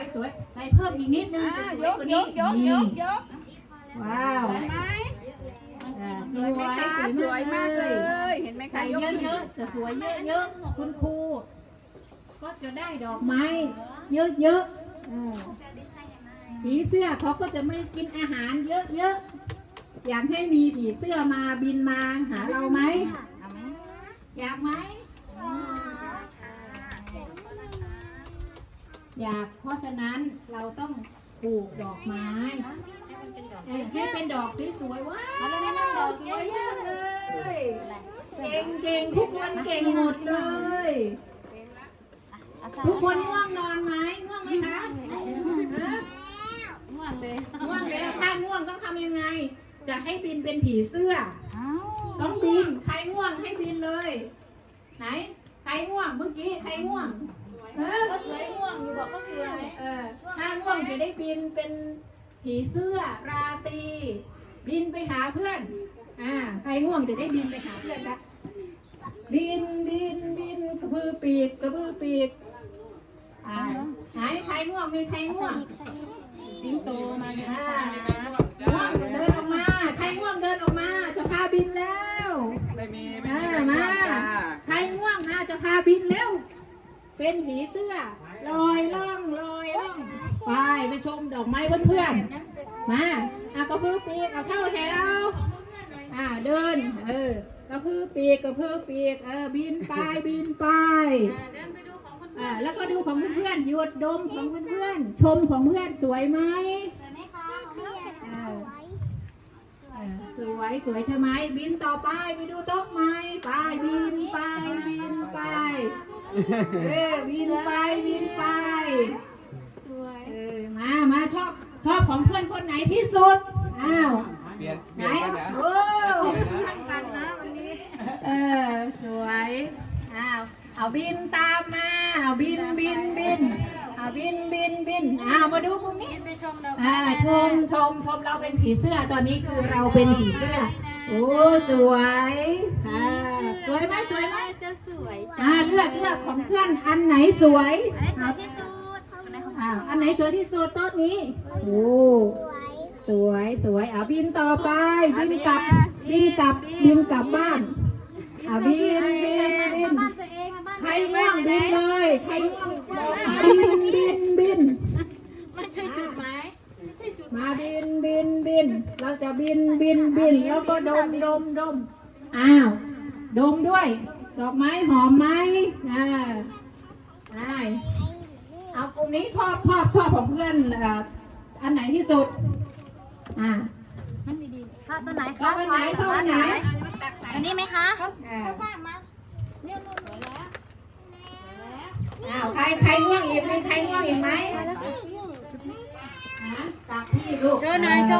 วยสวยใส่เพิ่มอีกนิดนึงอ่าจะสยวยกกว่ายนี้กยกยนี่กยกว้าวสวยไหมอ่าสสววยยไหมคะสวยมากเลยเห็นไหมคะใส่ยกเยอะๆจะสวยเยอะๆคุณครูก็จะได้ดอกไม้ เยอะๆอ่าผีเสื้อเขาก็จะไม่กินอาหารเยอะๆ อยากให้มีผีเสื้อมาบินมาหาเราไหมเอาไหมอยากไหม อยาก เพราะฉะนั้นเราต้องปลูกดอกไม้เออให้เป็นดอกสวยๆว้าวสวยมากเลย เก่งเก่งๆทุกคนเก่งหมดเลย ทุกคนง่วงนอนไหมง่วงไหมคะฮะง่วงเลยง่วงแล้วถ้าง่วงต้องทำยังไง จะให้บินเป็นผีเสื้ออ้าวต้องบิน ใครง่วงให้บินเลย ไหน ใครง่วงเมื่อกี้ ใครง่วง ก็สวยง่วงอยู่บอกก็คืออะไรเออถ้าง่วงจะได้บินเป็นผีเสื้อราตรีบินไปหาเพื่อน อ่า ใครง่วงจะได้บินไปหาเพื่อนละบินบินบินกระพือปีกกระพือปีกอ่าไหนใครง่วงมีใครง่วงสิงโตมาค่ะ เป็นผีเสื้อลอยล่องลอยล่องไปไปชมดอกไม้เพื่อนๆมาอะกระพือปีกเอาเข้าแถวอ่าเดินเออกระพือปีกกระพือปีกเออบินไปบินไปเดินไปดูของคนอ่าแล้วก็ดูของเพื่อนๆหยุดดมของเพื่อนๆชมของเพื่อนสวยไหมสวยไหมคะอ่าอ่า สวยสวยใช่ไหมบินต่อไปไปดูโต๊ะไม้ไปบินไปบินไปเออบินไปบินไปสวยเออมามาชอบชอบของเพื่อนคนไหนที่สุดอ้าวเปลี่ยนเปไหนลี่ยนกันนะโอ้ทั้งกันนะวันนี้เออสวยอ้าวเอาบินตามมาเอาบินบินบินเอา บินบินบินอ้าวมาดูตรงนี้ไปชมดอกอ่าชมชมชมเราเป็นผีเสื้อตอนนี้คือเราเป็นผีเสื้อโอ้สวยอ่าสวยไหมสวยไหมจะสวยอ่าเลือกเลือกของเพื่อนอันไหนสวยอันไหนสวยที่สุดอันไหนของอ่าอันไหนสวยที่สุดโต๊ะนี้โอ้สวยสวยอ่าบินต่อไปบินกลับบินกลับบินกลับบ้านอ่าบินบินบินบ้านตัวเองมาบ้านใครง่วงบินเลยใครง่วงบินบินบิน ไม่ใช่จุดหมาย มาบินบินบิน เราจะบินบินบิน แล้วก็ดมดมดมอ้าว ดมด้วย ดอกไม้หอมไหมอ่าได้เอากลุ่มนี้ชอบชอบชอบของเพื่อนเอ่ออันไหนที่สุด อ่านั่นดีๆชอบตัวไหนชอบอันไหนชอบอันไหนอันนี้ไหมคะอ่าอ้าวใครใครง่วงอีกไหมใครง่วงอีกไหม จากพี่ลูก เชิญหน่อยเชิญ